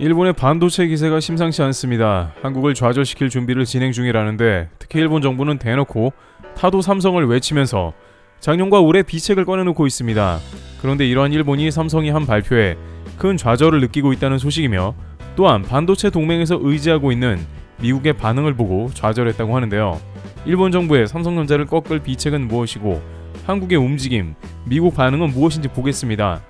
일본의 반도체 기세가 심상치 않습니다. 한국을 좌절시킬 준비를 진행 중이라는데 특히 일본 정부는 대놓고 타도 삼성을 외치면서 작년과 올해 비책을 꺼내놓고 있습니다. 그런데 이러한 일본이 삼성이 한 발표에 큰 좌절을 느끼고 있다는 소식이며 또한 반도체 동맹에서 의지하고 있는 미국의 반응을 보고 좌절했다고 하는데요. 일본 정부의 삼성전자를 꺾을 비책은 무엇이고 한국의 움직임, 미국 반응은 무엇인지 보겠습니다.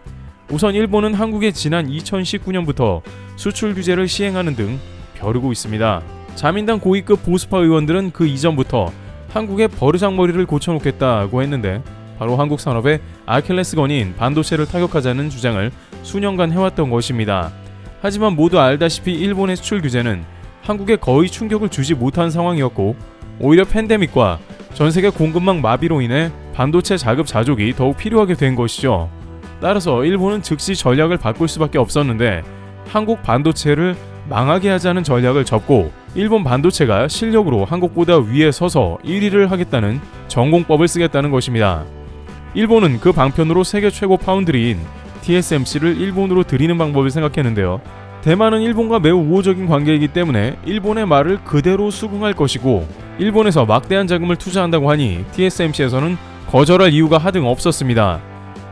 우선 일본은 한국에 지난 2019년부터 수출 규제를 시행하는 등 벼르고 있습니다. 자민당 고위급 보수파 의원들은 그 이전부터 한국의 버르장머리를 고쳐놓겠다고 했는데 바로 한국 산업의 아킬레스건인 반도체를 타격하자는 주장을 수년간 해왔던 것입니다. 하지만 모두 알다시피 일본의 수출 규제는 한국에 거의 충격을 주지 못한 상황이었고 오히려 팬데믹과 전 세계 공급망 마비로 인해 반도체 자급 자족이 더욱 필요하게 된 것이죠. 따라서 일본은 즉시 전략을 바꿀 수밖에 없었는데 한국 반도체를 망하게 하자는 전략을 접고 일본 반도체가 실력으로 한국보다 위에 서서 1위를 하겠다는 전공법을 쓰겠다는 것입니다. 일본은 그 방편으로 세계 최고 파운드리인 TSMC를 일본으로 들이는 방법을 생각했는데요. 대만은 일본과 매우 우호적인 관계이기 때문에 일본의 말을 그대로 수긍할 것이고 일본에서 막대한 자금을 투자한다고 하니 TSMC에서는 거절할 이유가 하등 없었습니다.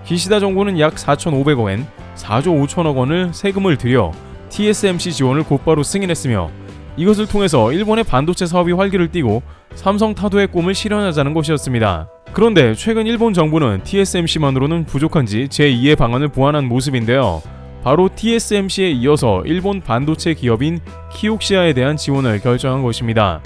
기시다 정부는 약 4,500억 엔, 4조 5천억 원을 세금을 들여 TSMC 지원을 곧바로 승인했으며 이것을 통해서 일본의 반도체 사업이 활기를 띠고 삼성 타도의 꿈을 실현하자는 것이었습니다. 그런데 최근 일본 정부는 TSMC만으로는 부족한지 제2의 방안을 보완한 모습인데요. 바로 TSMC에 이어서 일본 반도체 기업인 키옥시아에 대한 지원을 결정한 것입니다.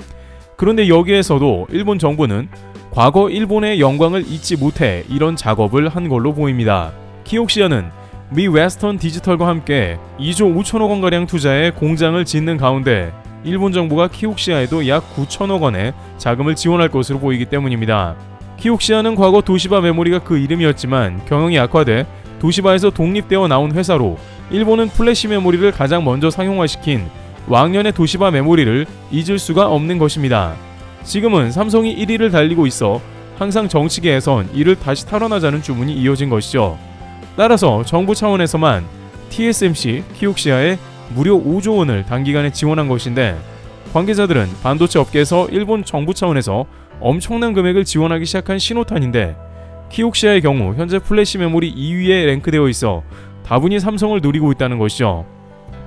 그런데 여기에서도 일본 정부는 과거 일본의 영광을 잊지 못해 이런 작업을 한 걸로 보입니다. 키옥시아는 미 웨스턴 디지털과 함께 2조 5천억 원가량 투자해 공장을 짓는 가운데 일본 정부가 키옥시아에도 약 9천억 원의 자금을 지원할 것으로 보이기 때문입니다. 키옥시아는 과거 도시바 메모리가 그 이름이었지만 경영이 악화돼 도시바에서 독립되어 나온 회사로 일본은 플래시 메모리를 가장 먼저 상용화시킨 왕년의 도시바 메모리를 잊을 수가 없는 것입니다. 지금은 삼성이 1위를 달리고 있어 항상 정치계에선 이를 다시 탈환하자는 주문이 이어진 것이죠. 따라서 정부 차원에서만 TSMC, 키옥시아에 무려 5조 원을 단기간에 지원한 것인데 관계자들은 반도체 업계에서 일본 정부 차원에서 엄청난 금액을 지원하기 시작한 신호탄인데 키옥시아의 경우 현재 플래시 메모리 2위에 랭크되어 있어 다분히 삼성을 노리고 있다는 것이죠.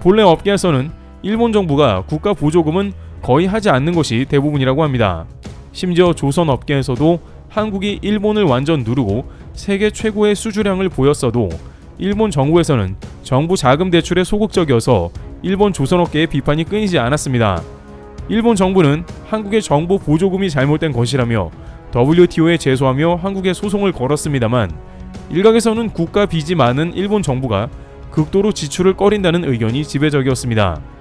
본래 업계에서는 일본 정부가 국가 보조금은 거의 하지 않는 것이 대부분이라고 합니다. 심지어 조선 업계에서도 한국이 일본을 완전 누르고 세계 최고의 수주량을 보였어도 일본 정부에서는 정부 자금 대출에 소극적이어서 일본 조선업계의 비판이 끊이지 않았습니다. 일본 정부는 한국의 정부 보조금이 잘못된 것이라며 WTO에 제소하며 한국에 소송을 걸었습니다만 일각에서는 국가 빚이 많은 일본 정부가 극도로 지출을 꺼린다는 의견이 지배적이었습니다.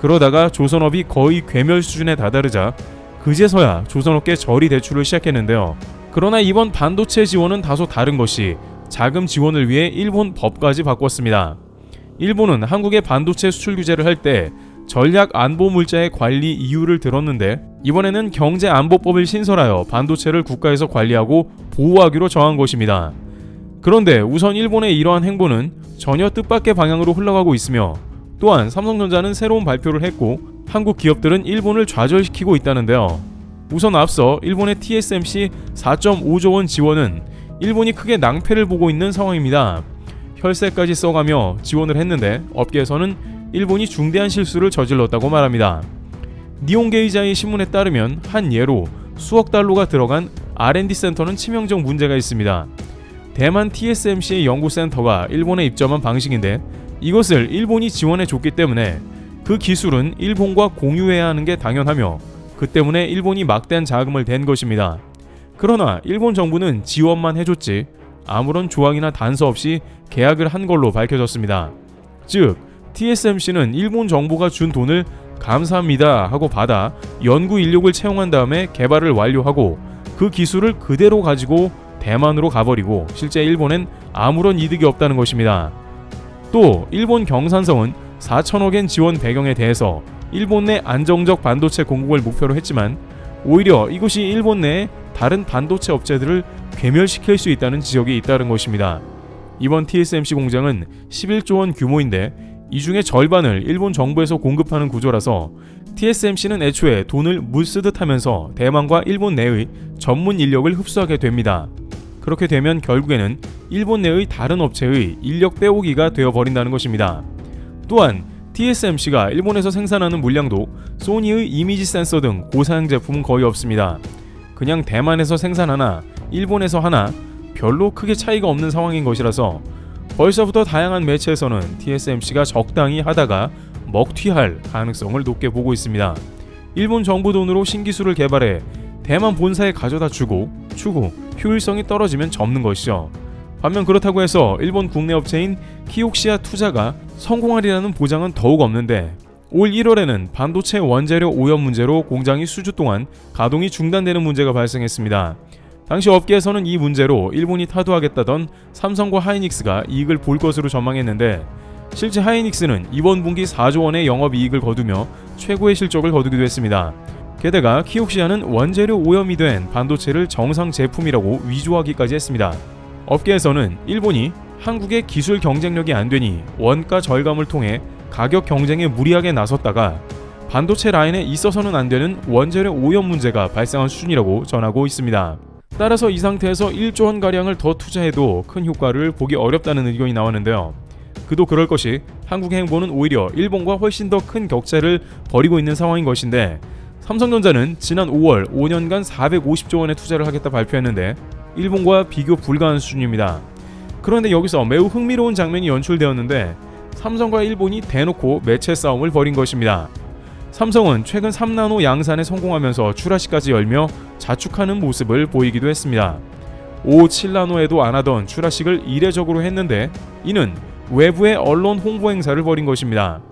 그러다가 조선업이 거의 괴멸 수준에 다다르자 그제서야 조선업계 저리 대출을 시작했는데요. 그러나 이번 반도체 지원은 다소 다른 것이 자금 지원을 위해 일본 법까지 바꿨습니다. 일본은 한국의 반도체 수출 규제를 할 때 전략 안보 물자의 관리 이유를 들었는데 이번에는 경제 안보법을 신설하여 반도체를 국가에서 관리하고 보호하기로 정한 것입니다. 그런데 우선 일본의 이러한 행보는 전혀 뜻밖의 방향으로 흘러가고 있으며 또한 삼성전자는 새로운 발표를 했고 한국 기업들은 일본을 좌절시키고 있다는데요. 우선 앞서 일본의 TSMC 4.5조 원 지원은 일본이 크게 낭패를 보고 있는 상황입니다. 혈세까지 써가며 지원을 했는데 업계에서는 일본이 중대한 실수를 저질렀다고 말합니다. 니온게이자의 신문에 따르면 한 예로 수억 달러가 들어간 R&D 센터는 치명적 문제가 있습니다. 대만 TSMC의 연구센터가 일본에 입점한 방식인데 이것을 일본이 지원해 줬기 때문에 그 기술은 일본과 공유해야 하는 게 당연하며 그 때문에 일본이 막대한 자금을 댄 것입니다. 그러나 일본 정부는 지원만 해줬지 아무런 조항이나 단서 없이 계약을 한 걸로 밝혀졌습니다. 즉 TSMC는 일본 정부가 준 돈을 감사합니다 하고 받아 연구 인력을 채용한 다음에 개발을 완료하고 그 기술을 그대로 가지고 대만으로 가버리고 실제 일본엔 아무런 이득이 없다는 것입니다. 또 일본 경산성은 4천억엔 지원 배경에 대해서 일본 내 안정적 반도체 공급을 목표로 했지만 오히려 이것이 일본 내 다른 반도체 업체들을 괴멸시킬 수 있다는 지적이 잇따른 것입니다. 이번 TSMC 공장은 11조 원 규모인데 이 중에 절반을 일본 정부에서 공급하는 구조라서 TSMC는 애초에 돈을 물 쓰듯 하면서 대만과 일본 내의 전문 인력을 흡수하게 됩니다. 그렇게 되면 결국에는 일본 내의 다른 업체의 인력 빼오기가 되어버린다는 것입니다. 또한 TSMC가 일본에서 생산하는 물량도 소니의 이미지 센서 등 고사양 제품은 거의 없습니다. 그냥 대만에서 생산하나 일본에서 하나 별로 크게 차이가 없는 상황인 것이라서 벌써부터 다양한 매체에서는 TSMC가 적당히 하다가 먹튀할 가능성을 높게 보고 있습니다. 일본 정부 돈으로 신기술을 개발해 대만 본사에 가져다 주고 추후 효율성이 떨어지면 접는 것이죠. 반면 그렇다고 해서 일본 국내 업체인 키옥시아 투자가 성공하리라는 보장은 더욱 없는데 올 1월에는 반도체 원재료 오염 문제로 공장이 수주 동안 가동이 중단되는 문제가 발생했습니다. 당시 업계에서는 이 문제로 일본이 타도하겠다던 삼성과 하이닉스가 이익을 볼 것으로 전망했는데 실제 하이닉스는 이번 분기 4조 원의 영업 이익을 거두며 최고의 실적을 거두기도 했습니다. 게다가 키옥시아는 원재료 오염이 된 반도체를 정상 제품이라고 위조하기까지 했습니다. 업계에서는 일본이 한국의 기술 경쟁력이 안 되니 원가 절감을 통해 가격 경쟁에 무리하게 나섰다가 반도체 라인에 있어서는 안 되는 원재료 오염 문제가 발생한 수준이라고 전하고 있습니다. 따라서 이 상태에서 1조 원 가량을 더 투자해도 큰 효과를 보기 어렵다는 의견이 나왔는데요. 그도 그럴 것이 한국의 행보는 오히려 일본과 훨씬 더 큰 격차를 벌이고 있는 상황인 것인데 삼성전자는 지난 5월 5년간 450조 원의 투자를 하겠다 발표했는데 일본과 비교 불가한 수준입니다. 그런데 여기서 매우 흥미로운 장면이 연출되었는데 삼성과 일본이 대놓고 매체 싸움을 벌인 것입니다. 삼성은 최근 3나노 양산에 성공하면서 출하시까지 열며 자축하는 모습을 보이기도 했습니다. 5, 7나노에도 안 하던 출하식을 이례적으로 했는데 이는 외부의 언론 홍보 행사를 벌인 것입니다.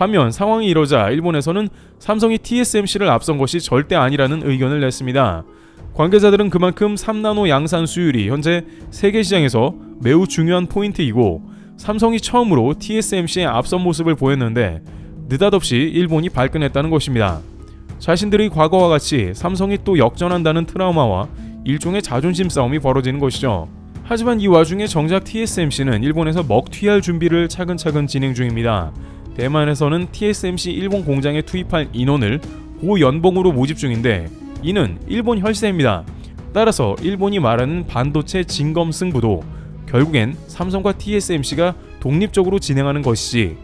반면 상황이 이러자 일본에서는 삼성이 TSMC를 앞선 것이 절대 아니라는 의견을 냈습니다. 관계자들은 그만큼 3나노 양산 수율이 현재 세계 시장에서 매우 중요한 포인트이고 삼성이 처음으로 TSMC의 앞선 모습을 보였는데 느닷없이 일본이 발끈했다는 것입니다. 자신들의 과거와 같이 삼성이 또 역전한다는 트라우마와 일종의 자존심 싸움이 벌어지는 것이죠. 하지만 이 와중에 정작 TSMC는 일본에서 먹튀할 준비를 차근차근 진행 중입니다. 대만에서는 TSMC 일본 공장에 투입할 인원을 고연봉으로 모집 중인데 이는 일본 혈세입니다. 따라서 일본이 말하는 반도체 진검 승부도 결국엔 삼성과 TSMC가 독립적으로 진행하는 것이지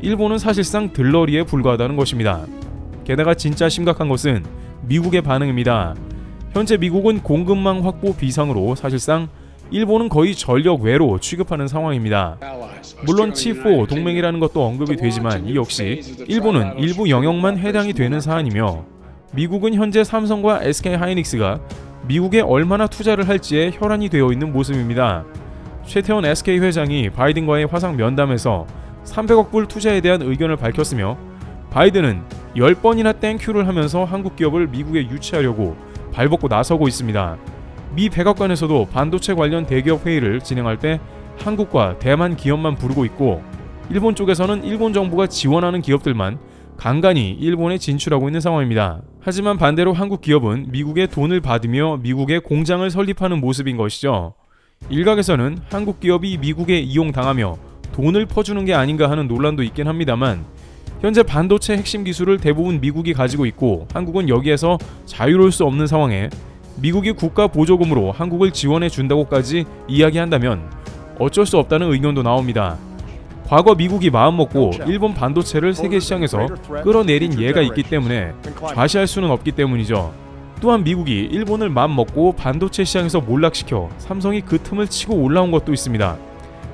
일본은 사실상 들러리에 불과하다는 것입니다. 게다가 진짜 심각한 것은 미국의 반응입니다. 현재 미국은 공급망 확보 비상으로 사실상 일본은 거의 전력 외로 취급하는 상황입니다. 물론 T4 동맹이라는 것도 언급이 되지만 이 역시 일본은 일부 영역만 해당이 되는 사안이며 미국은 현재 삼성과 SK 하이닉스가 미국에 얼마나 투자를 할지에 혈안이 되어 있는 모습입니다. 최태원 SK 회장이 바이든과의 화상 면담에서 300억 불 투자에 대한 의견을 밝혔으며 바이든은 10번이나 땡큐를 하면서 한국 기업을 미국에 유치하려고 발벗고 나서고 있습니다. 미 백악관에서도 반도체 관련 대기업 회의를 진행할 때 한국과 대만 기업만 부르고 있고 일본 쪽에서는 일본 정부가 지원하는 기업들만 간간히 일본에 진출하고 있는 상황입니다. 하지만 반대로 한국 기업은 미국의 돈을 받으며 미국에 공장을 설립하는 모습인 것이죠. 일각에서는 한국 기업이 미국에 이용당하며 돈을 퍼주는 게 아닌가 하는 논란도 있긴 합니다만 현재 반도체 핵심 기술을 대부분 미국이 가지고 있고 한국은 여기에서 자유로울 수 없는 상황에 미국이 국가 보조금으로 한국을 지원해 준다고까지 이야기한다면 어쩔 수 없다는 의견도 나옵니다. 과거 미국이 마음먹고 일본 반도체를 세계 시장에서 끌어내린 예가 있기 때문에 좌시할 수는 없기 때문이죠. 또한 미국이 일본을 마음먹고 반도체 시장에서 몰락시켜 삼성이 그 틈을 치고 올라온 것도 있습니다.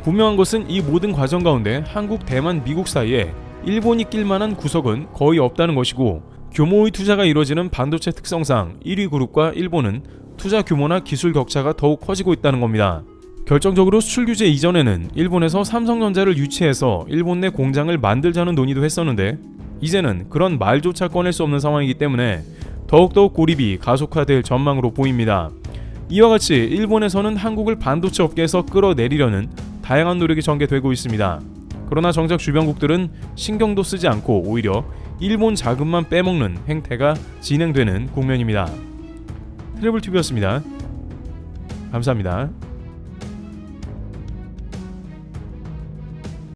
분명한 것은 이 모든 과정 가운데 한국, 대만, 미국 사이에 일본이 낄 만한 구석은 거의 없다는 것이고 규모의 투자가 이루어지는 반도체 특성상 1위 그룹과 일본은 투자 규모나 기술 격차가 더욱 커지고 있다는 겁니다. 결정적으로 수출 규제 이전에는 일본에서 삼성전자를 유치해서 일본 내 공장을 만들자는 논의도 했었는데 이제는 그런 말조차 꺼낼 수 없는 상황이기 때문에 더욱더 고립이 가속화될 전망으로 보입니다. 이와 같이 일본에서는 한국을 반도체 업계에서 끌어내리려는 다양한 노력이 전개되고 있습니다. 그러나 정작 주변국들은 신경도 쓰지 않고 오히려 일본 자금만 빼먹는 행태가 진행되는 국면입니다. 트래블 튜브였습니다. 감사합니다.